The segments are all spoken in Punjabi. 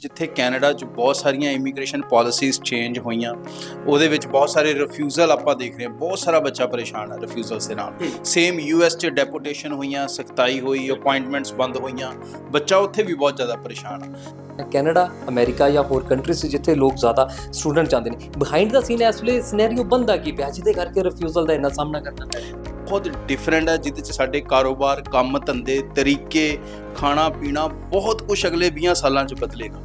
ਜਿੱਥੇ ਕੈਨੇਡਾ 'ਚ ਬਹੁਤ ਸਾਰੀਆਂ ਇਮੀਗ੍ਰੇਸ਼ਨ ਪਾਲਿਸੀਜ਼ ਚੇਂਜ ਹੋਈਆਂ ਉਹਦੇ ਵਿੱਚ ਬਹੁਤ ਸਾਰੇ ਰਿਫਿਊਜ਼ਲ ਆਪਾਂ ਦੇਖ ਰਹੇ ਹਾਂ ਬਹੁਤ ਸਾਰਾ ਬੱਚਾ ਪਰੇਸ਼ਾਨ ਹੈ ਰਿਫਿਊਜ਼ਲਸ ਦੇ ਨਾਲ। ਸੇਮ ਯੂਐਸ 'ਚ ਡੈਪੂਟੇਸ਼ਨ ਹੋਈਆਂ ਸਖਤਾਈ ਹੋਈ ਅਪਾਇੰਟਮੈਂਟਸ ਬੰਦ ਹੋਈਆਂ ਬੱਚਾ ਉੱਥੇ ਵੀ ਬਹੁਤ ਜ਼ਿਆਦਾ ਪਰੇਸ਼ਾਨ ਹੈ ਕੈਨੇਡਾ ਅਮਰੀਕਾ ਜਾਂ ਹੋਰ ਕੰਟਰੀਜ਼ ਜਿੱਥੇ ਲੋਕ ਜ਼ਿਆਦਾ ਸਟੂਡੈਂਟ ਜਾਂਦੇ ਨੇ। ਬਿਹਾਈਂਡ ਦਾ ਸੀਨ ਇਸ ਵੇਲੇ ਸਿਨੈਰੀਓ ਬੰਦਾ ਕੀ ਪਿਆ? ਜਿਹਦੇ ਕਰਕੇ ਰਿਫਿਊਜ਼ਲ ਦਾ ਇੰਨਾ ਸਾਹਮਣਾ ਕਰਨਾ ਪੈ ਰਿਹਾ। ਬਹੁਤ ਡਿਫਰੈਂਟ ਹੈ ਜਿਹਦੇ 'ਚ ਸਾਡੇ ਕਾਰੋਬਾਰ ਕੰਮ ਧੰਦੇ ਤਰੀਕੇ ਖਾਣਾ ਪੀਣਾ ਬਹੁਤ ਕੁਝ ਅਗਲੇ 20 ਸਾਲਾਂ 'ਚ ਬਦਲੇਗਾ।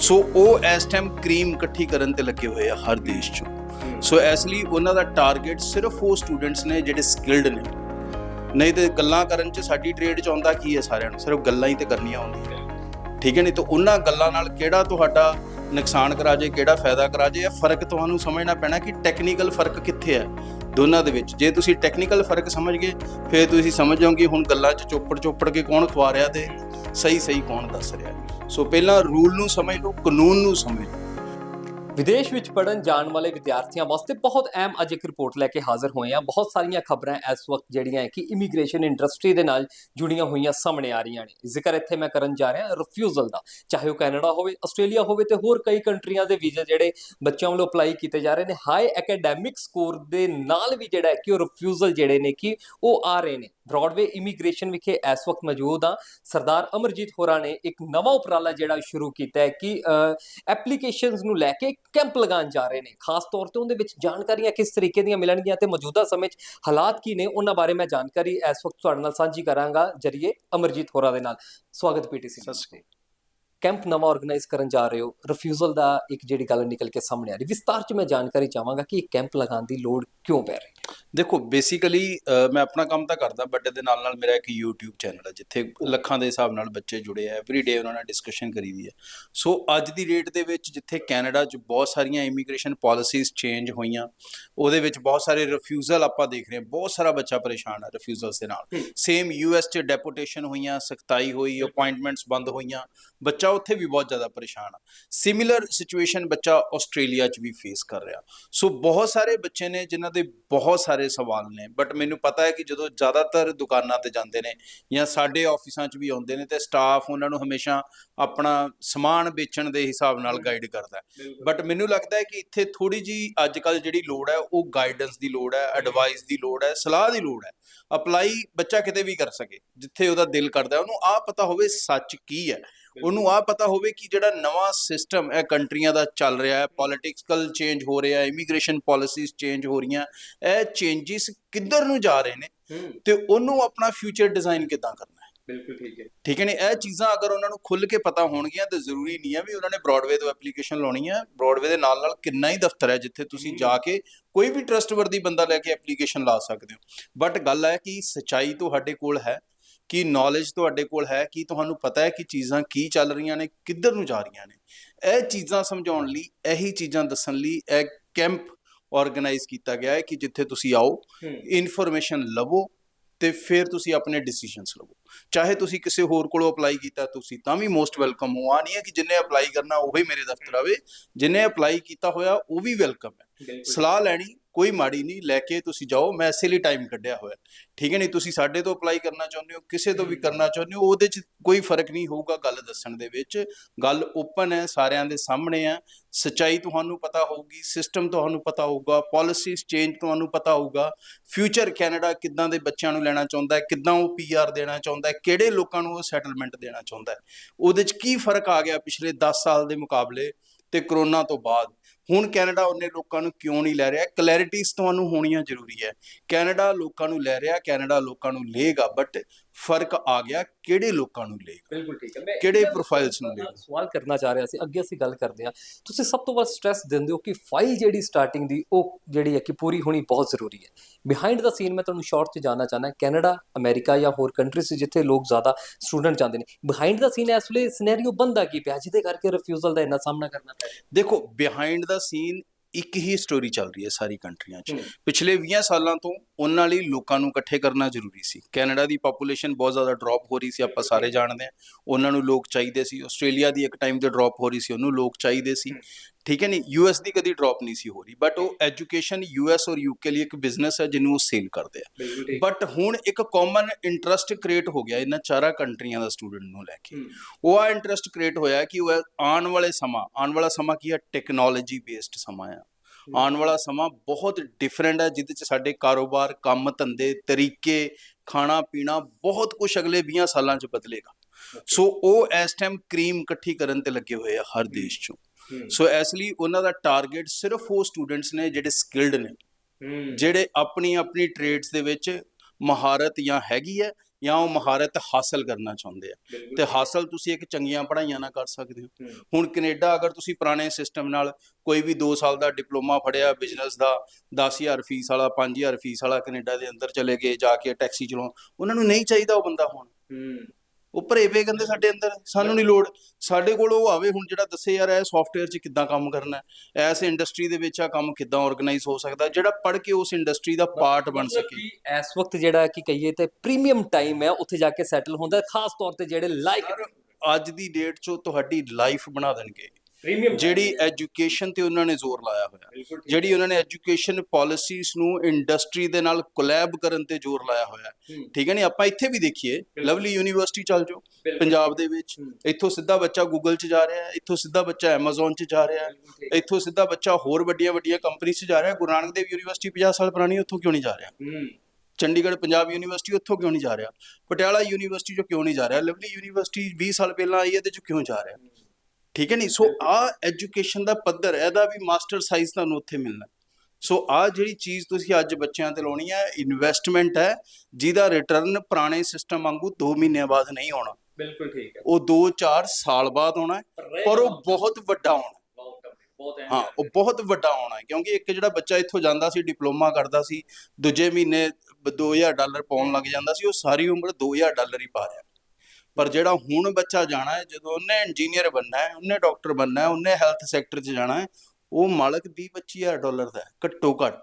ਸੋ ਉਹ ਇਸ ਟਾਈਮ ਕਰੀਮ ਇਕੱਠੀ ਕਰਨ ਤੇ ਲੱਗੇ ਹੋਏ ਆ ਹਰ ਦੇਸ਼ 'ਚ। ਸੋ ਇਸ ਲਈ ਉਹਨਾਂ ਦਾ ਟਾਰਗੇਟ ਸਿਰਫ ਉਹ ਸਟੂਡੈਂਟਸ ਨੇ ਜਿਹੜੇ ਸਕਿਲਡ ਨੇ। ਨਹੀਂ ਤੇ ਗੱਲਾਂ ਕਰਨ 'ਚ ਸਾਡੀ ਟ੍ਰੇਡ 'ਚ ਆਉਂਦਾ ਕੀ ਹੈ ਸਾਰਿਆਂ ਨੂੰ? ਸਿਰਫ ਗੱਲਾਂ ਹੀ ਤੇ ਕਰਨੀਆਂ ਆਉਂਦੀਆਂ। ਠੀਕ ਹੈ ਨਹੀਂ ਤਾਂ ਉਹਨਾਂ ਗੱਲਾਂ ਨਾਲ ਕਿਹੜਾ ਤੁਹਾਡਾ ਨੁਕਸਾਨ ਕਰਾ ਜੇ, ਕਿਹੜਾ ਫਾਇਦਾ ਕਰਾ ਜੇ, ਇਹ ਫ਼ਰਕ ਤੁਹਾਨੂੰ ਸਮਝਣਾ ਪੈਣਾ ਕਿ ਟੈਕਨੀਕਲ ਫ਼ਰਕ ਕਿੱਥੇ ਹੈ ਦੋਨਾਂ ਦੇ ਵਿੱਚ। ਜੇ ਤੁਸੀਂ ਟੈਕਨੀਕਲ ਫ਼ਰਕ ਸਮਝ ਗਏ, ਫਿਰ ਤੁਸੀਂ ਸਮਝ ਜਾਓਗੇ ਹੁਣ ਗੱਲਾਂ 'ਚ ਚੋਪੜ ਚੋਪੜ ਕੇ ਕੌਣ ਖਵਾ ਰਿਹਾ ਤੇ। ਸਹੀ ਸਹੀ ਕੌਣ ਦੱਸ ਰਿਹਾ ਸੋ ਪਹਿਲਾਂ ਰੂਲ ਨੂੰ ਸਮਝ ਲਓ, ਕਾਨੂੰਨ ਨੂੰ ਸਮਝ ਲਓ। ਵਿਦੇਸ਼ ਵਿੱਚ ਪੜਨ ਜਾਣ ਵਾਲੇ ਵਿਦਿਆਰਥੀਆਂ ਵਾਸਤੇ ਬਹੁਤ ਅਹਿਮ ਅੱਜ ਇੱਕ ਰਿਪੋਰਟ ਲੈ ਕੇ ਹਾਜ਼ਰ ਹੋਏ ਹਾਂ। ਬਹੁਤ ਸਾਰੀਆਂ ਖਬਰਾਂ ਇਸ ਵਕਤ ਜਿਹੜੀਆਂ ਹੈ ਕਿ ਇਮੀਗ੍ਰੇਸ਼ਨ ਇੰਡਸਟਰੀ ਦੇ ਨਾਲ ਜੁੜੀਆਂ ਹੋਈਆਂ ਸਾਹਮਣੇ ਆ ਰਹੀਆਂ ਨੇ। ਜ਼ਿਕਰ ਇੱਥੇ ਮੈਂ ਕਰਨ ਜਾ ਰਿਹਾ ਰਿਫਿਊਜ਼ਲ ਦਾ। ਚਾਹੇ ਉਹ ਕੈਨੇਡਾ ਹੋਵੇ, ਆਸਟ੍ਰੇਲੀਆ ਹੋਵੇ ਤੇ ਹੋਰ ਕਈ ਕੰਟਰੀਆਂ ਦੇ ਵੀਜ਼ੇ ਜਿਹੜੇ ਬੱਚਿਆਂ ਵੱਲੋਂ ਅਪਲਾਈ ਕੀਤੇ ਜਾ ਰਹੇ ਨੇ। ਹਾਈ ਐਕੈਡੈਮਿਕ ਸਕੋਰ ਦੇ ਨਾਲ ਵੀ ਜਿਹੜਾ ਕਿ ਉਹ ਰਿਫਿਊਜ਼ਲ ਜਿਹੜੇ ਨੇ ਕਿ ਉਹ ਆ ਰਹੇ ਨੇ। ਬ੍ਰੌਡਵੇ ਇਮੀਗ੍ਰੇਸ਼ਨ ਵਿਖੇ ਇਸ ਵਕਤ ਮੌਜੂਦ ਆ ਸਰਦਾਰ ਅਮਰਜੀਤ ਹੋਰਾਂ ਨੇ ਇੱਕ ਨਵਾਂ ਉਪਰਾਲਾ ਜਿਹੜਾ ਸ਼ੁਰੂ ਕੀਤਾ ਹੈ ਕਿ ਐਪਲੀਕੇਸ਼ਨਸ ਨੂੰ ਲੈ ਕੇ ਕੈਂਪ ਲਗਾਉਣ ਜਾ ਰਹੇ ਨੇ। ਖਾਸ ਤੌਰ ਤੇ ਉਹਦੇ ਵਿੱਚ ਜਾਣਕਾਰੀਆਂ ਕਿਸ ਤਰੀਕੇ ਦੀਆਂ ਮਿਲਣਗੀਆਂ ਤੇ ਮੌਜੂਦਾ ਸਮੇਂ 'ਚ ਹਾਲਾਤ ਕੀ ਨੇ ਉਹਨਾਂ ਬਾਰੇ ਮੈਂ ਜਾਣਕਾਰੀ ਇਸ ਵਕਤ ਤੁਹਾਡੇ ਨਾਲ ਸਾਂਝੀ ਕਰਾਂਗਾ। ਜਰੀਏ ਅਮਰਜੀਤ ਹੋਰਾਂ ਦੇ ਨਾਲ। ਸਵਾਗਤ ਪੀਟੀਸੀ ਸਤਿ ਸ਼੍ਰੀ ਅਕਾਲ। ਕੈਂਪ ਨਵਾਂ ਆਰਗੇਨਾਈਜ਼ ਕਰਨ ਜਾ ਰਹੇ ਹੋ। ਰਿਫਿਊਜ਼ਲ ਦਾ ਇੱਕ ਜਿਹੜੀ ਗੱਲ ਨਿਕਲ ਕੇ ਸਾਹਮਣੇ ਆ ਰਹੀ। ਵਿਸਤਾਰ 'ਚ ਮੈਂ ਜਾਣਕਾਰੀ ਚਾਹਾਂਗਾ ਕਿ ਇਹ ਕੈਂਪ ਲਗਾਉਣ ਦੀ ਲੋੜ ਕਿਉਂ ਪੈ ਰਹੀ? ਹੈ ਦੇਖੋ ਬੇਸਿਕਲੀ ਮੈਂ ਆਪਣਾ ਕੰਮ ਤਾਂ ਕਰਦਾ ਬਟ ਇਹਦੇ ਨਾਲ ਨਾਲ ਮੇਰਾ ਇੱਕ YouTube ਚੈਨਲ ਹੈ ਜਿੱਥੇ ਲੱਖਾਂ ਦੇ ਹਿਸਾਬ ਨਾਲ ਬੱਚੇ ਜੁੜੇ ਆ ਐਵਰੀ ਡੇ ਉਹਨਾਂ ਨਾਲ ਡਿਸਕਸ਼ਨ ਕਰੀਦੀ ਹੈ। ਸੋ ਅੱਜ ਦੀ ਡੇਟ ਦੇ ਵਿੱਚ ਜਿੱਥੇ ਕੈਨੇਡਾ 'ਚ ਬਹੁਤ ਸਾਰੀਆਂ ਇਮੀਗ੍ਰੇਸ਼ਨ ਪਾਲਿਸੀਜ਼ ਚੇਂਜ ਹੋਈਆਂ ਉਹਦੇ ਵਿੱਚ ਬਹੁਤ ਸਾਰੇ ਰਿਫਿਊਜ਼ਲ ਆਪਾਂ ਦੇਖ ਰਹੇ ਹਾਂ ਬਹੁਤ ਸਾਰਾ ਬੱਚਾ ਪਰੇਸ਼ਾਨ ਹੈ ਰਿਫਿਊਜ਼ਲਸ ਦੇ ਨਾਲ। ਸੇਮ ਯੂਐਸ 'ਚ ਡੈਪੂਟੇਸ਼ਨ ਹੋਈਆਂ ਸਖਤਾਈ ਹੋਈ ਅਪਾਇੰਟਮੈਂਟਸ ਬੰਦ ਹੋਈਆਂ ਬੱਚਾ ਉੱਥੇ ਵੀ ਬਹੁਤ ਜ਼ਿਆਦਾ ਪਰੇਸ਼ਾਨ ਆ। ਸਿਮਿਲਰ ਸਿਚੁਏਸ਼ਨ ਬੱਚਾ ਆਸਟ੍ਰੇਲੀਆ 'ਚ ਵੀ ਫੇਸ ਕਰ ਰਿਹਾ। ਸੋ ਬਹੁਤ ਸਾਰੇ ਬੱਚੇ ਨੇ ਜਿਨ੍ਹਾਂ ਦੇ ਬਹੁਤ ਸਾਰੇ ਸਵਾਲ ਨੇ ਬਟ ਮੈਨੂੰ ਪਤਾ ਹੈ ਕਿ ਜਦੋਂ ਜ਼ਿਆਦਾਤਰ ਦੁਕਾਨਾਂ ਤੇ ਜਾਂਦੇ ਨੇ ਜਾਂ ਸਾਡੇ ਆਫਿਸਾਂ 'ਚ ਵੀ ਆਉਂਦੇ ਨੇ ਤੇ ਸਟਾਫ ਉਹਨਾਂ ਨੂੰ ਹਮੇਸ਼ਾ ਆਪਣਾ ਸਮਾਨ ਵੇਚਣ ਦੇ ਹਿਸਾਬ ਨਾਲ ਗਾਈਡ ਕਰਦਾ ਬਟ ਮੈਨੂੰ ਲੱਗਦਾ ਹੈ ਕਿ ਇੱਥੇ ਥੋੜੀ ਜੀ ਅੱਜ ਕੱਲ ਜਿਹੜੀ ਲੋੜ ਹੈ ਉਹ ਗਾਈਡੈਂਸ ਦੀ ਲੋੜ ਹੈ ਐਡਵਾਈਸ ਦੀ ਲੋੜ ਹੈ ਸਲਾਹ ਦੀ ਲੋੜ ਹੈ। ਅਪਲਾਈ ਬੱਚਾ ਕਿਤੇ ਵੀ ਕਰ ਸਕੇ ਜਿੱਥੇ ਉਹਦਾ ਦਿਲ ਕਰਦਾ ਉਹਨੂੰ ਆ ਪਤਾ ਹੋਵੇ ਸੱਚ ਕੀ ਹੈ। ਉਹਨੂੰ ਆ ਪਤਾ ਹੋਵੇ ਕਿ ਜਿਹੜਾ ਨਵਾਂ ਸਿਸਟਮ ਹੈ ਕੰਟਰੀਆਂ ਦਾ ਚੱਲ ਰਿਹਾ ਹੈ ਪੋਲਿਟਿਕਲ ਚੇਂਜ ਹੋ ਰਿਹਾ ਹੈ ਇਮੀਗ੍ਰੇਸ਼ਨ ਪਾਲਿਸੀਜ਼ ਚੇਂਜ ਹੋ ਰਹੀਆਂ ਇਹ ਚੇਂਜਸ ਕਿੱਧਰ ਨੂੰ ਜਾ ਰਹੇ ਨੇ ਤੇ ਉਹਨੂੰ ਆਪਣਾ ਫਿਊਚਰ ਡਿਜ਼ਾਈਨ ਕਿੱਦਾਂ ਕਰਨਾ ਹੈ। ਬਿਲਕੁਲ ਠੀਕ ਹੈ। ਠੀਕ ਹੈ ਨੇ? ਇਹ ਚੀਜ਼ਾਂ ਅਗਰ ਉਹਨਾਂ ਨੂੰ ਖੁੱਲ ਕੇ ਪਤਾ ਹੋਣਗੀਆਂ ਤੇ ਜ਼ਰੂਰੀ ਨਹੀਂ ਹੈ ਵੀ ਉਹਨਾਂ ਨੇ ਬ੍ਰੌਡਵੇ ਤੋਂ ਐਪਲੀਕੇਸ਼ਨ ਲਾਉਣੀ ਹੈ। ਬ੍ਰੌਡਵੇ ਦੇ ਨਾਲ ਨਾਲ ਕਿੰਨਾ ਹੀ ਦਫ਼ਤਰ ਹੈ ਜਿੱਥੇ ਤੁਸੀਂ ਜਾ ਕੇ ਕੋਈ ਵੀ ਟਰਸਟਵਰਦੀ ਬੰਦਾ ਲੈ ਕੇ ਐਪਲੀਕੇਸ਼ਨ ਲਾ ਸਕਦੇ ਹੋ। ਬਟ ਗੱਲ ਹੈ ਕਿ ਸਚਾਈ ਤੁਹਾਡੇ ਕੋਲ ਹੈ। ਕਿ ਨੌਲੇਜ ਤੁਹਾਡੇ ਕੋਲ ਹੈ ਕਿ ਤੁਹਾਨੂੰ ਪਤਾ ਹੈ ਕਿ ਚੀਜ਼ਾਂ ਕੀ ਚੱਲ ਰਹੀਆਂ ਨੇ ਕਿੱਧਰ ਨੂੰ ਜਾ ਰਹੀਆਂ ਨੇ? ਇਹ ਚੀਜ਼ਾਂ ਸਮਝਾਉਣ ਲਈ ਇਹੀ ਚੀਜ਼ਾਂ ਦੱਸਣ ਲਈ ਇਹ ਕੈਂਪ ਆਰਗੇਨਾਈਜ਼ ਕੀਤਾ ਗਿਆ ਹੈ ਕਿ ਜਿੱਥੇ ਤੁਸੀਂ ਆਓ ਇਨਫੋਰਮੇਸ਼ਨ ਲਵੋ ਤੇ ਫਿਰ ਤੁਸੀਂ ਆਪਣੇ ਡਿਸੀਜਨਸ ਲਵੋ। ਚਾਹੇ ਤੁਸੀਂ ਕਿਸੇ ਹੋਰ ਕੋਲੋਂ ਅਪਲਾਈ ਕੀਤਾ ਤੁਸੀਂ ਤਾਂ ਵੀ ਮੋਸਟ ਵੈਲਕਮ ਹੋ। ਆ ਨਹੀਂ ਹੈ ਕਿ ਜਿੰਨੇ ਅਪਲਾਈ ਕਰਨਾ ਉਹੀ ਮੇਰੇ ਦਫ਼ਤਰ ਆਵੇ। ਜਿੰਨੇ ਅਪਲਾਈ ਕੀਤਾ ਹੋਇਆ ਉਹ ਵੀ ਵੈਲਕਮ ਹੈ। ਸਲਾਹ ਲੈਣੀ ਕੋਈ ਮਾੜੀ ਨਹੀਂ ਲੈ ਕੇ ਤੁਸੀਂ ਜਾਓ ਮੈਂ ਇਸੇ ਲਈ ਟਾਈਮ ਕੱਢਿਆ ਹੋਇਆ। ਠੀਕ ਹੈ ਨਹੀਂ ਤੁਸੀਂ ਸਾਡੇ ਤੋਂ ਅਪਲਾਈ ਕਰਨਾ ਚਾਹੁੰਦੇ ਹੋ ਕਿਸੇ ਤੋਂ ਵੀ ਕਰਨਾ ਚਾਹੁੰਦੇ ਹੋ ਉਹਦੇ 'ਚ ਕੋਈ ਫ਼ਰਕ ਨਹੀਂ ਹੋਊਗਾ ਗੱਲ ਦੱਸਣ ਦੇ ਵਿੱਚ। ਗੱਲ ਓਪਨ ਹੈ ਸਾਰਿਆਂ ਦੇ ਸਾਹਮਣੇ ਹੈ। ਸਚਾਈ ਤੁਹਾਨੂੰ ਪਤਾ ਹੋਊਗੀ ਸਿਸਟਮ ਤੁਹਾਨੂੰ ਪਤਾ ਹੋਊਗਾ ਪਾਲਿਸੀਜ਼ ਚੇਂਜ ਤੁਹਾਨੂੰ ਪਤਾ ਹੋਊਗਾ। ਫਿਊਚਰ ਕੈਨੇਡਾ ਕਿੱਦਾਂ ਦੇ ਬੱਚਿਆਂ ਨੂੰ ਲੈਣਾ ਚਾਹੁੰਦਾ ਹੈ ਕਿੱਦਾਂ ਉਹ ਪੀਆਰ ਦੇਣਾ ਚਾਹੁੰਦਾ ਹੈ ਕਿਹੜੇ ਲੋਕਾਂ ਨੂੰ ਉਹ ਸੈਟਲਮੈਂਟ ਦੇਣਾ ਚਾਹੁੰਦਾ ਹੈ। ਉਹਦੇ 'ਚ ਕੀ ਫ਼ਰਕ ਆ ਗਿਆ ਪਿਛਲੇ 10 ਸਾਲ ਦੇ ਮੁਕਾਬਲੇ ਤੇ ਕਰੋਨਾ ਤੋਂ ਬਾਅਦ? ਹੁਣ ਕੈਨੇਡਾ ਉਹਨੇ ਲੋਕਾਂ ਨੂੰ ਕਿਉਂ ਨਹੀਂ ਲੈ ਰਿਹਾ? ਕਲੈਰਿਟੀਜ਼ ਤੁਹਾਨੂੰ ਹੋਣੀਆਂ ਜ਼ਰੂਰੀ ਹੈ। ਕੈਨੇਡਾ ਲੋਕਾਂ ਨੂੰ ਲੈ ਰਿਹਾ, ਕੈਨੇਡਾ ਲੋਕਾਂ ਨੂੰ ਲਏਗਾ ਬਟ ਫ਼ਰਕ ਆ ਗਿਆ ਕਿਹੜੇ ਲੋਕਾਂ ਨੂੰ ਲਏਗਾ ਬਿਲਕੁਲ ਠੀਕ ਹੈ। ਮੈਂ ਕਿਹੜੇ profiles ਨੂੰ ਲੈਣਾ? ਸਵਾਲ ਕਰਨਾ ਚਾਹ ਰਿਹਾ ਸੀ ਅੱਗੇ ਅਸੀਂ ਗੱਲ ਕਰਦੇ ਹਾਂ। ਤੁਸੀਂ ਸਭ ਤੋਂ ਵੱਧ ਸਟ੍ਰੈਸ ਦਿੰਦੇ ਹੋ ਕਿ ਫਾਈਲ ਜਿਹੜੀ ਸਟਾਰਟਿੰਗ ਦੀ ਉਹ ਜਿਹੜੀ ਹੈ ਕਿ ਪੂਰੀ ਹੋਣੀ ਬਹੁਤ ਜ਼ਰੂਰੀ ਹੈ। ਬਿਹਾਈਂਡ ਦਾ ਸੀਨ ਮੈਂ ਤੁਹਾਨੂੰ ਸ਼ਾਰਟ 'ਚ ਜਾਨਣਾ ਚਾਹਨਾ ਕੈਨੇਡਾ ਅਮਰੀਕਾ ਜਾਂ ਹੋਰ ਕੰਟਰੀਜ਼ ਜਿੱਥੇ ਲੋਕ ਜ਼ਿਆਦਾ ਸਟੂਡੈਂਟ ਜਾਂਦੇ ਨੇ। ਬਿਹਾਈਂਡ ਦਾ ਸੀਨ ਇਸ ਵੇਲੇ ਸਿਨੈਰੀਓ ਬੰਦਾ ਕੀ ਪਿਆ? ਜਿਹਦੇ ਕਰਕੇ ਰਿਫਿਊਜ਼ਲ ਦਾ ਇੰਨਾ ਸਾਹਮਣਾ ਕਰਨਾ ਪੈ ਰਿਹਾ ਦੇਖੋ ਬਿਹਾਈਂਡ ਦਾ ਸੀਨ ਇੱਕ ਹੀ ਸਟੋਰੀ ਚੱਲ ਰਹੀ ਹੈ ਸਾਰੀ ਕੰਟਰੀਆਂ 'ਚ। ਪਿਛਲੇ 20 ਸਾਲਾਂ ਤੋਂ ਉਹਨਾਂ ਲਈ ਲੋਕਾਂ ਨੂੰ ਇਕੱਠੇ ਕਰਨਾ ਜ਼ਰੂਰੀ ਸੀ। ਕੈਨੇਡਾ ਦੀ ਪੋਪੂਲੇਸ਼ਨ ਬਹੁਤ ਜ਼ਿਆਦਾ ਡ੍ਰੌਪ ਹੋ ਰਹੀ ਸੀ ਆਪਾਂ ਸਾਰੇ ਜਾਣਦੇ ਹਾਂ। ਉਹਨਾਂ ਨੂੰ ਲੋਕ ਚਾਹੀਦੇ ਸੀ। ਆਸਟ੍ਰੇਲੀਆ ਦੀ ਇੱਕ ਟਾਈਮ ਤੇ ਡ੍ਰੌਪ ਹੋ ਰਹੀ ਸੀ ਉਹਨੂੰ ਲੋਕ ਚਾਹੀਦੇ ਸੀ। ਠੀਕ ਹੈ ਨਹੀਂ ਯੂਐਸ ਦੀ ਕਦੀ ਡ੍ਰੌਪ ਨਹੀਂ ਸੀ ਹੋ ਰਹੀ ਬਟ ਉਹ ਐਜੂਕੇਸ਼ਨ ਯੂਐਸ ਔਰ ਯੂਕੇ ਲਈ ਇੱਕ ਬਿਜ਼ਨਸ ਹੈ ਜਿਹਨੂੰ ਉਹ ਸੇਲ ਕਰਦੇ ਆ। ਬਟ ਹੁਣ ਇੱਕ ਕਾਮਨ ਇੰਟਰਸਟ ਕ੍ਰੀਏਟ ਹੋ ਗਿਆ ਇਹਨਾਂ ਚਾਰਾਂ ਕੰਟਰੀਆਂ ਦਾ ਸਟੂਡੈਂਟ ਨੂੰ ਲੈ ਕੇ। ਉਹ ਆ ਇੰਟਰਸਟ ਕ੍ਰੀਏਟ ਹੋਇਆ ਕਿ ਉਹ ਆਉਣ ਵਾਲੇ ਸਮਾਂ ਆਉਣ ਵਾਲਾ ਸਮਾਂ ਕੀ ਹੈ? ਟੈਕਨੋਲੋਜੀ ਬੇਸਡ ਸਮਾਂ ਆ। ਆਉਣ ਵਾਲਾ ਸਮਾਂ ਬਹੁਤ ਡਿਫਰੈਂਟ ਹੈ ਜਿਹਦੇ ਚ ਸਾਡੇ ਕਾਰੋਬਾਰ ਕੰਮ ਧੰਦੇ ਤਰੀਕੇ ਖਾਣਾ ਪੀਣਾ ਬਹੁਤ ਕੁਝ ਅਗਲੇ 20 ਸਾਲਾਂ ਚ ਬਦਲੇਗਾ। ਸੋ ਉਹ ਇਸ ਟਾਈਮ ਕਰੀਮ ਇਕੱਠੀ ਕਰਨ ਤੇ ਲੱਗੇ ਹੋਏ ਆ ਹਰ ਦੇਸ਼ ਚੋਂ। ਸੋ ਇਸ ਲਈ ਉਹਨਾਂ ਦਾ ਟਾਰਗੇਟ ਸਿਰਫ ਉਹ ਸਟੂਡੈਂਟਸ ਨੇ ਜਿਹੜੇ ਸਕਿਲਡ ਨੇ। ਜਿਹੜੇ ਆਪਣੀ ਆਪਣੀ ਟ੍ਰੇਡਸ ਦੇ ਵਿੱਚ ਮਹਾਰਤ ਜਾਂ ਹੈਗੀ ਹੈ ਜਾਂ ਉਹ ਮਹਾਰਤ ਹਾਸਲ ਕਰਨਾ ਚਾਹੁੰਦੇ ਆ। ਤੇ ਹਾਸਲ ਤੁਸੀਂ ਇੱਕ ਚੰਗੀਆਂ ਪੜ੍ਹਾਈਆਂ ਨਾਲ ਕਰ ਸਕਦੇ ਹੋ। ਹੁਣ ਕੈਨੇਡਾ ਅਗਰ ਤੁਸੀਂ ਪੁਰਾਣੇ ਸਿਸਟਮ ਨਾਲ ਕੋਈ ਵੀ 2 ਸਾਲ ਦਾ ਡਿਪਲੋਮਾ ਫੜਿਆ ਬਿਜ਼ਨਸ ਦਾ 10000 ਫੀਸ ਵਾਲਾ 5000 ਫੀਸ ਵਾਲਾ ਕੈਨੇਡਾ ਦੇ ਅੰਦਰ ਚਲੇ ਗਏ ਜਾ ਕੇ ਟੈਕਸੀ ਚਲਾਉਣ ਉਹਨਾਂ ਨੂੰ ਨਹੀਂ ਚਾਹੀਦਾ ਉਹ ਬੰਦਾ ਹੁਣ। ਉਹ ਭਰੇ ਪਏ ਕਹਿੰਦੇ ਸਾਡੇ ਅੰਦਰ ਸਾਨੂੰ ਨਹੀਂ ਲੋੜ। ਸਾਡੇ ਕੋਲ ਉਹ ਆਵੇ ਹੁਣ ਜਿਹੜਾ ਦੱਸੇ ਯਾਰ ਇਹ ਸੌਫਟਵੇਅਰ 'ਚ ਕਿੱਦਾਂ ਕੰਮ ਕਰਨਾ ਹੈ। ਐਸ ਇੰਡਸਟਰੀ ਦੇ ਵਿੱਚ ਆ ਕੰਮ ਕਿੱਦਾਂ ਆਰਗੇਨਾਈਜ਼ ਹੋ ਸਕਦਾ ਜਿਹੜਾ ਪੜ੍ਹ ਕੇ ਉਸ ਇੰਡਸਟਰੀ ਦਾ ਪਾਰਟ ਬਣ ਸਕੇ। ਕਿ ਇਸ ਵਕਤ ਜਿਹੜਾ ਕਿ ਕਹੀਏ ਤੇ ਪ੍ਰੀਮੀਅਮ ਟਾਈਮ ਹੈ ਉੱਥੇ ਜਾ ਕੇ ਸੈਟਲ ਹੁੰਦਾ ਖਾਸ ਤੌਰ ਤੇ ਜਿਹੜੇ ਲਾਈਕ ਅੱਜ ਦੀ ਡੇਟ 'ਚ ਤੁਹਾਡੀ ਲਾਈਫ ਬਣਾ ਦੇਣਗੇ। ਪ੍ਰੀਮੀਅਮ ਜਿਹੜੀ ਐਜੂਕੇਸ਼ਨ ਤੇ ਉਹਨਾਂ ਨੇ ਜ਼ੋਰ ਲਾਇਆ ਹੋਇਆ। ਜਿਹੜੀ ਉਹਨਾਂ ਨੇ ਐਜੂਕੇਸ਼ਨ ਪਾਲਿਸੀਜ਼ ਨੂੰ ਇੰਡਸਟਰੀ ਦੇ ਨਾਲ ਕੋਲੈਬ ਕਰਨ ਤੇ ਜ਼ੋਰ ਲਾਇਆ ਹੋਇਆ। ਠੀਕ ਹੈ ਨਹੀਂ ਆਪਾਂ ਇੱਥੇ ਵੀ ਦੇਖੀਏ। ਲਵਲੀ ਯੂਨੀਵਰਸਿਟੀ ਚੱਲ ਜਾਓ। ਪੰਜਾਬ ਦੇ ਵਿੱਚ। ਇੱਥੋਂ ਸਿੱਧਾ ਬੱਚਾ ਗੂਗਲ 'ਚ ਜਾ ਰਿਹਾ ਹੈ। ਇੱਥੋਂ ਸਿੱਧਾ ਬੱਚਾ Amazon 'ਚ ਜਾ ਰਿਹਾ ਹੈ। ਇੱਥੋਂ ਸਿੱਧਾ ਬੱਚਾ ਹੋਰ ਵੱਡੀਆਂ ਵੱਡੀਆਂ ਕੰਪਨੀ 'ਚ ਜਾ ਰਿਹਾ ਹੈ। ਗੁਰੂ ਨਾਨਕ ਦੇਵ ਯੂਨੀਵਰਸਿਟੀ 50 ਸਾਲ ਪੁਰਾਣੀ ਉੱਥੋਂ ਕਿਉਂ ਨਹੀਂ ਜਾ ਰਿਹਾ? ਚੰਡੀਗੜ੍ਹ ਪੰਜਾਬ ਯੂਨੀਵਰਸਿਟੀ ਉੱਥੋਂ ਕਿਉਂ ਨਹੀਂ ਜਾ ਰਿਹਾ? ਪਟਿਆਲਾ ਯੂਨੀਵਰਸਿਟੀ 'ਚੋਂ ਕਿਉਂ ਨਹੀਂ ਜਾ ਰਿਹਾ? ਲਵਲੀ ਯੂਨੀਵਰਸਿਟੀ 20 ਸਾਲ ਪਹਿਲਾਂ ਆਈ ਹੈ ਤੇ 'ਚੋਂ ਕਿਉਂ ਜਾ ਰਿਹਾ? ਠੀਕ ਹੈ ਨਹੀਂ ਸੋ ਆ ਐਜੂਕੇਸ਼ਨ ਦਾ ਪੱਧਰ ਇਹਦਾ ਵੀ ਮਾਸਟਰ ਸਾਈਜ਼ ਤੁਹਾਨੂੰ ਉੱਥੇ ਮਿਲਣਾ। ਸੋ ਆ ਜਿਹੜੀ ਚੀਜ਼ ਤੁਸੀਂ ਅੱਜ ਬੱਚਿਆਂ ਤੇ ਲਾਉਣੀ ਹੈ ਇਨਵੈਸਟਮੈਂਟ ਹੈ ਜਿਹਦਾ ਰਿਟਰਨ ਪੁਰਾਣੇ ਸਿਸਟਮ ਵਾਂਗੂ 2 ਮਹੀਨਿਆਂ ਬਾਅਦ ਨਹੀਂ ਆਉਣਾ। ਬਿਲਕੁਲ ਠੀਕ ਹੈ। ਉਹ 2-4 ਸਾਲ ਬਾਅਦ ਆਉਣਾ ਹੈ ਪਰ ਉਹ ਬਹੁਤ ਵੱਡਾ ਆਉਣਾ ਹੈ। ਉਹ ਬਹੁਤ ਵੱਡਾ ਆਉਣਾ ਹੈ ਕਿਉਂਕਿ ਇੱਕ ਜਿਹੜਾ ਬੱਚਾ ਇੱਥੋਂ ਜਾਂਦਾ ਸੀ ਡਿਪਲੋਮਾ ਕਰਦਾ ਸੀ ਦੂਜੇ ਮਹੀਨੇ ਬ- 2000 ਡਾਲਰ ਪਾਉਣ ਲੱਗ ਜਾਂਦਾ ਸੀ ਉਹ ਸਾਰੀ ਉਮਰ 2000 ਡਾਲਰ ਹੀ ਪਾ ਰਿਹਾ। ਪਰ ਜਿਹੜਾ ਹੁਣ ਬੱਚਾ ਜਾਣਾ ਹੈ ਜਦੋਂ ਉਹਨੇ ਇੰਜੀਨੀਅਰ ਬਣਨਾ ਹੈ ਉਹਨੇ ਡਾਕਟਰ ਬਣਨਾ ਹੈ ਉਹਨੇ ਹੈਲਥ ਸੈਕਟਰ 'ਚ ਜਾਣਾ ਹੈ ਉਹ ਮਾਲਕ 20 25000 ਡਾਲਰ ਦਾ ਹੈ ਘੱਟੋ ਘੱਟ।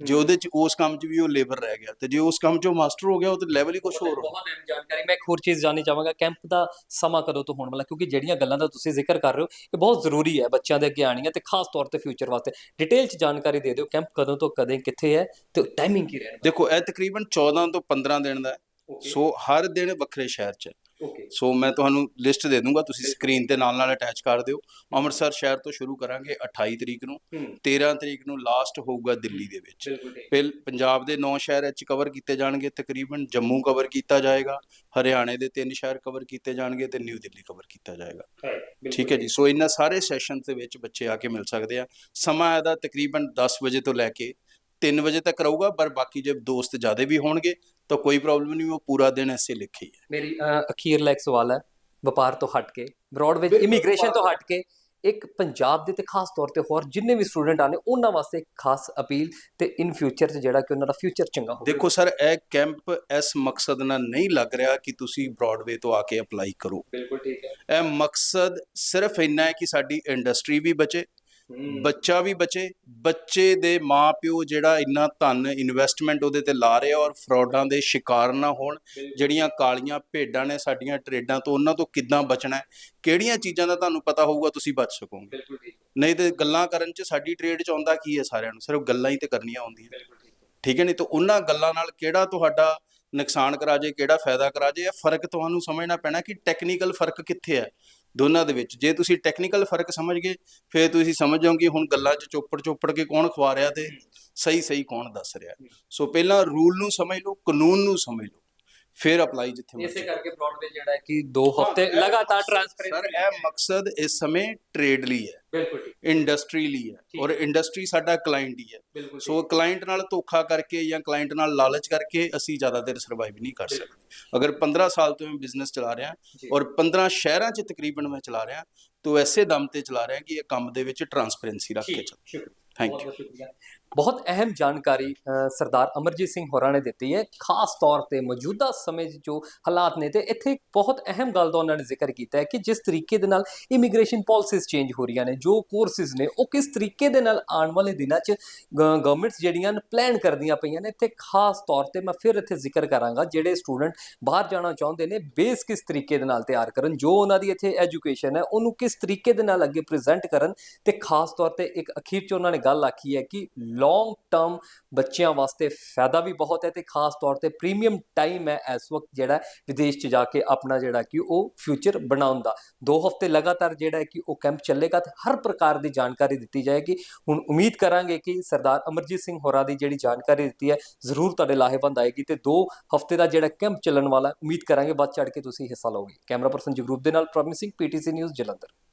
ਜੇ ਉਹਦੇ 'ਚ ਉਸ ਕੰਮ 'ਚ ਵੀ ਉਹ ਲੇਬਰ ਰਹਿ ਗਿਆ ਤੇ ਜੇ ਉਸ ਕੰਮ 'ਚ ਮਾਸਟਰ ਹੋ ਗਿਆ ਉਹ ਤੇ ਲੈਵਲ ਹੀ ਕੁਝ ਹੋਰ ਹੋ ਬਹੁਤ ਅਹਿਮ ਜਾਣਕਾਰੀ ਮੈਂ ਇੱਕ ਹੋਰ ਚੀਜ਼ ਜਾਣਨੀ ਚਾਹਾਂਗਾ ਕੈਂਪ ਦਾ ਸਮਾਂ ਕਦੋਂ ਤੋਂ ਹੋਣ ਵਾਲਾ ਕਿਉਂਕਿ ਜਿਹੜੀਆਂ ਗੱਲਾਂ ਦਾ ਤੁਸੀਂ ਜ਼ਿਕਰ ਕਰ ਰਹੇ ਹੋ ਇਹ ਬਹੁਤ ਜ਼ਰੂਰੀ ਹੈ ਬੱਚਿਆਂ ਦੇ ਅੱਗੇ ਆਣੀਆਂ ਤੇ ਖਾਸ ਤੌਰ ਤੇ ਫਿਊਚਰ ਵਾਸਤੇ। ਡਿਟੇਲ ਚ ਜਾਣਕਾਰੀ ਦੇ ਦਿਓ ਕੈਂਪ ਕਦੋਂ ਤੋਂ ਕਦੇ ਕਿੱਥੇ ਹੈ ਤੇ ਟਾਈਮਿੰਗ ਕੀ ਰਹਿਣਾ ਦੇਖੋ ਇਹ ਤਕਰੀਬਨ 14 ਤੋਂ 15 ਦਿਨ ਦਾ ਹੈ। ਸੋ ਹਰ ਦਿਨ ਵੱਖਰੇ ਸ਼ਹਿਰ 'ਚ ਹੈ। ਓਕੇ ਸੋ ਮੈਂ ਤੁਹਾਨੂੰ ਲਿਸਟ ਦੇ ਦੂੰਗਾ ਤੁਸੀਂ ਸਕਰੀਨ ਤੇ ਨਾਲ ਨਾਲ ਅਟੈਚ ਕਰ ਦਿਓ। ਅੰਮ੍ਰਿਤਸਰ ਸ਼ਹਿਰ ਤੋਂ ਸ਼ੁਰੂ ਕਰਾਂਗੇ 28 ਤਰੀਕ ਨੂੰ। ਹੂੰ। 13 ਤਰੀਕ ਨੂੰ ਲਾਸਟ ਹੋਊਗਾ ਦਿੱਲੀ ਦੇ ਵਿੱਚ। ਫਿਰ ਪੰਜਾਬ ਦੇ 9 ਸ਼ਹਿਰ ਵਿੱਚ ਕਵਰ ਕੀਤੇ ਜਾਣਗੇ ਤਕਰੀਬਨ ਜੰਮੂ ਕਵਰ ਕੀਤਾ ਜਾਏਗਾ ਹਰਿਆਣੇ ਦੇ ਤਿੰਨ ਸ਼ਹਿਰ ਕਵਰ ਕੀਤੇ ਜਾਣਗੇ ਤੇ ਨਿਊ ਦਿੱਲੀ ਕਵਰ ਕੀਤਾ ਜਾਏਗਾ। ਠੀਕ ਹੈ ਜੀ। ਸੋ ਇਹਨਾਂ ਸਾਰੇ ਸੈਸ਼ਨਸ ਦੇ ਵਿੱਚ ਬੱਚੇ ਆ ਕੇ ਮਿਲ ਸਕਦੇ ਆ। ਸਮਾਂ ਇਹਦਾ ਤਕਰੀਬਨ 10 ਵਜੇ ਤੋਂ ਲੈ ਕੇ 3 ਵਜੇ ਤੱਕ ਰਹੂਗਾ ਪਰ ਬਾਕੀ ਜੇ ਦੋਸਤ ਜ਼ਿਆਦਾ ਵੀ ਹੋਣਗੇ ਤਾਂ ਕੋਈ ਪ੍ਰੋਬਲਮ ਨਹੀਂ ਉਹ ਪੂਰਾ ਦਿਨ ਐਸੇ ਲਿਖੇ ਹੀ ਹੈ ਮੇਰੀ ਅਹ, ਅਖੀਰਲਾ ਇੱਕ ਸਵਾਲ ਹੈ ਵਪਾਰ ਤੋਂ ਹਟ ਕੇ ਬ੍ਰੌਡਵੇਜ ਬਿਲਕੁਲ, ਇਮੀਗ੍ਰੇਸ਼ਨ ਤੋਂ ਹਟ ਕੇ ਇੱਕ ਪੰਜਾਬ ਦੇ ਤੇ ਖਾਸ ਤੌਰ ਤੇ ਹੋਰ ਜਿੰਨੇ ਵੀ ਸਟੂਡੈਂਟ ਆਨੇ ਉਹਨਾਂ ਵਾਸਤੇ ਇੱਕ ਖਾਸ ਅਪੀਲ ਤੇ ਇਨ ਫਿਊਚਰ 'ਚ ਜਿਹੜਾ ਕਿ ਉਹਨਾਂ ਦਾ ਫਿਊਚਰ ਚੰਗਾ ਹੋਵੇ। ਦੇਖੋ ਸਰ ਇਹ ਕੈਂਪ ਇਸ ਮਕਸਦ ਨਾਲ ਨਹੀਂ ਲੱਗ ਰਿਹਾ ਕਿ ਤੁਸੀਂ ਬ੍ਰੌਡਵੇ ਤੋਂ ਆ ਕੇ ਅਪਲਾਈ ਕਰੋ। ਬਿਲਕੁਲ ਠੀਕ ਹੈ। ਇਹ ਮਕਸਦ ਸਿਰਫ ਇੰਨਾ ਹੈ ਕਿ ਸਾਡੀ ਇੰਡਸਟਰੀ ਵੀ ਬਚੇ ਬੱਚਾ ਵੀ ਬਚੇ ਬੱਚੇ ਦੇ ਮਾਪਿਓ ਜਿਹੜਾ ਇੰਨਾ ਧਨ ਇਨਵੈਸਟਮੈਂਟ ਉਹਦੇ ਤੇ ਲਾ ਰਿਹਾ ਔਰ ਫਰਾਡਾਂ ਦੇ ਸ਼ਿਕਾਰ ਨਾ ਹੋਣ ਜਿਹੜੀਆਂ ਕਾਲੀਆਂ ਭੇਡਾਂ ਨੇ ਸਾਡੀਆਂ ਟਰੇਡਾਂ ਤੋਂ ਉਹਨਾਂ ਤੋਂ ਕਿੱਦਾਂ ਬਚਣਾ ਹੈ ਕਿਹੜੀਆਂ ਚੀਜ਼ਾਂ ਦਾ ਤੁਹਾਨੂੰ ਪਤਾ ਹੋਊਗਾ ਤੁਸੀਂ ਬਚ ਸਕੋਗੇ। ਠੀਕ। ਨਹੀਂ ਤੇ ਗੱਲਾਂ ਕਰਨ 'ਚ ਸਾਡੀ ਟ੍ਰੇਡ 'ਚ ਆਉਂਦਾ ਕੀ ਹੈ ਸਾਰਿਆਂ ਨੂੰ ਸਿਰਫ ਗੱਲਾਂ ਹੀ ਤੇ ਕਰਨੀਆਂ ਆਉਂਦੀਆਂ ਠੀਕ। ਹੈ ਨਹੀਂ ਤਾਂ ਉਹਨਾਂ ਗੱਲਾਂ ਨਾਲ ਕਿਹੜਾ ਤੁਹਾਡਾ ਨੁਕਸਾਨ ਕਰਾ ਜੇ ਕਿਹੜਾ ਫਾਇਦਾ ਕਰਾ ਜੇ ਇਹ ਫ਼ਰਕ ਤੁਹਾਨੂੰ ਸਮਝਣਾ ਪੈਣਾ ਕਿ ਟੈਕਨੀਕਲ ਫ਼ਰਕ ਕਿੱਥੇ ਹੈ। ਦੋਨਾਂ ਦੇ ਵਿੱਚ। ਜੇ ਤੁਸੀਂ ਟੈਕਨੀਕਲ ਫ਼ਰਕ ਸਮਝ ਗਏ ਫਿਰ ਤੁਸੀਂ ਸਮਝ ਜਾਓਗੇ ਹੁਣ ਗੱਲਾਂ 'ਚ ਚੋਪੜ ਚੋਪੜ ਕੇ ਕੌਣ ਖਵਾ ਰਿਹਾ ਤੇ ਸਹੀ ਸਹੀ ਕੌਣ ਦੱਸ ਰਿਹਾ। ਸੋ ਪਹਿਲਾਂ ਰੂਲ ਨੂੰ ਸਮਝ ਲਓ ਕਾਨੂੰਨ ਨੂੰ ਸਮਝ ਲਓ। ਫਿਰ ਅਪਲਾਈ ਜਿੱਥੇ ਇਸੇ ਕਰਕੇ ਬ੍ਰੌਡਵੇ ਜਿਹੜਾ ਹੈ ਕਿ 2 ਹਫ਼ਤੇ ਲਗਾਤਾਰ ਸਰ ਇਹ ਮਕਸਦ ਇਸ ਸਮੇਂ ਟ੍ਰੇਡ ਲਈ ਹੈ। ਬਿਲਕੁਲ ਠੀਕ। ਇੰਡਸਟਰੀ ਲਈ ਹੈ। ਔਰ ਇੰਡਸਟਰੀ ਸਾਡਾ ਕਲਾਇੰਟ ਹੀ ਹੈ। ਬਿਲਕੁਲ ਸੋ ਕਲਾਇੰਟ ਨਾਲ ਧੋਖਾ ਕਰਕੇ ਜਾਂ ਕਲਾਇੰਟ ਨਾਲ ਲਾਲਚ ਕਰਕੇ ਅਸੀਂ ਜ਼ਿਆਦਾ ਦੇਰ ਸਰਵਾਈਵ ਨਹੀਂ ਕਰ ਸਕਦੇ। ਅਗਰ 15 ਸਾਲ ਤੋਂ ਮੈਂ ਬਿਜ਼ਨਸ ਚਲਾ ਰਿਹਾ ਜੀ। ਔਰ 15 ਸ਼ਹਿਰਾਂ 'ਚ ਤਕਰੀਬਨ ਮੈਂ ਚਲਾ ਰਿਹਾ ਤਾਂ ਐਸੇ ਦਮ ਤੇ ਚਲਾ ਰਿਹਾ ਕਿ ਇਹ ਕੰਮ ਦੇ ਵਿੱਚ ਟਰਾਂਸਪੇਰੈਂਸੀ ਰੱਖ ਕੇ ਠੀਕ ਚੱਲ। ਸ਼ੁਕਰੀਆ ਥੈਂਕ ਬਹੁਤ ਯੂ ਬਹੁਤ ਅਹਿਮ ਜਾਣਕਾਰੀ ਸਰਦਾਰ ਅਮਰਜੀਤ ਸਿੰਘ ਹੋਰਾਂ ਨੇ ਦਿੱਤੀ ਹੈ। ਖਾਸ ਤੌਰ ਤੇ ਮੌਜੂਦਾ ਸਮੇਂ ਜੋ ਹਾਲਾਤ ਨੇ ਤੇ ਇੱਥੇ ਇੱਕ ਬਹੁਤ ਅਹਿਮ ਗੱਲ ਦਾ ਉਹਨਾਂ ਨੇ ਜ਼ਿਕਰ ਕੀਤਾ ਹੈ ਕਿ ਜਿਸ ਤਰੀਕੇ ਦੇ ਨਾਲ ਇਮੀਗ੍ਰੇਸ਼ਨ ਪਾਲਿਸੀਜ਼ ਚੇਂਜ ਹੋ ਰਹੀਆਂ ਨੇ ਜੋ ਕੋਰਸਿਸ ਨੇ ਉਹ ਕਿਸ ਤਰੀਕੇ ਦੇ ਨਾਲ ਆਉਣ ਵਾਲੇ ਦਿਨਾਂ 'ਚ ਗਵਰਨਮੈਂਟਸ ਜਿਹੜੀਆਂ ਨੇ ਪਲਾਨ ਕਰਦੀਆਂ ਪਈਆਂ ਨੇ ਤੇ ਖਾਸ ਤੌਰ ਤੇ ਮੈਂ ਫਿਰ ਇੱਥੇ ਜ਼ਿਕਰ ਕਰਾਂਗਾ ਜਿਹੜੇ ਸਟੂਡੈਂਟ ਬਾਹਰ ਜਾਣਾ ਚਾਹੁੰਦੇ ਨੇ ਬੇਸ ਕਿਸ ਤਰੀਕੇ ਦੇ ਨਾਲ ਤਿਆਰ ਕਰਨ ਜੋ ਉਹਨਾਂ ਦੀ ਇੱਥੇ ਐਜੂਕੇਸ਼ਨ ਹੈ ਉਹਨੂੰ ਕਿਸ ਤਰੀਕੇ ਦੇ ਨਾਲ ਅੱਗੇ ਪ੍ਰੈਜ਼ੈਂਟ ਕਰਨ ਤੇ ਖਾਸ ਤੌਰ ਤੇ ਇੱਕ ਅਖੀਰ 'ਚ ਉਹਨਾਂ ਨੇ ਗੱਲ ਆਖੀ ਹੈ ਕਿ ਲੌਂਗ ਟਰਮ ਬੱਚਿਆਂ ਵਾਸਤੇ ਫਾਇਦਾ ਵੀ ਬਹੁਤ ਹੈ ਤੇ ਖਾਸ ਤੌਰ ਤੇ ਪ੍ਰੀਮੀਅਮ ਟਾਈਮ ਹੈ ਇਸ ਵਕਤ ਜਿਹੜਾ ਵਿਦੇਸ਼ 'ਚ ਜਾ ਕੇ ਆਪਣਾ ਜਿਹੜਾ ਕਿ ਉਹ ਫਿਊਚਰ ਬਣਾਉਣ ਦਾ। ਦੋ ਹਫ਼ਤੇ ਲਗਾਤਾਰ ਜਿਹੜਾ ਕਿ ਉਹ ਕੈਂਪ ਚੱਲੇਗਾ ਤੇ ਹਰ ਪ੍ਰਕਾਰ ਦੀ ਜਾਣਕਾਰੀ ਦਿੱਤੀ ਜਾਏਗੀ। ਹੁਣ ਉਮੀਦ ਕਰਾਂਗੇ ਕਿ ਸਰਦਾਰ ਅਮਰਜੀਤ ਸਿੰਘ ਹੋਰਾਂ ਦੀ ਜਿਹੜੀ ਜਾਣਕਾਰੀ ਦਿੱਤੀ ਹੈ ਜ਼ਰੂਰ ਤੁਹਾਡੇ ਲਾਹੇਵੰਦ ਆਏਗੀ ਤੇ ਦੋ ਹਫ਼ਤੇ ਦਾ ਜਿਹੜਾ ਕੈਂਪ ਚੱਲਣ ਵਾਲਾ ਉਮੀਦ ਕਰਾਂਗੇ ਵੱਧ ਚੜ ਕੇ ਤੁਸੀਂ ਹਿੱਸਾ ਲਓਗੇ। ਕੈਮਰਾ ਪਰਸਨ ਜਗਰੂਪ ਦੇ ਨਾਲ ਪ੍ਰੋਮਿਸਿੰਗ ਪੀਟੀਸੀ ਨਿਊਜ਼ ਜਲੰਧਰ।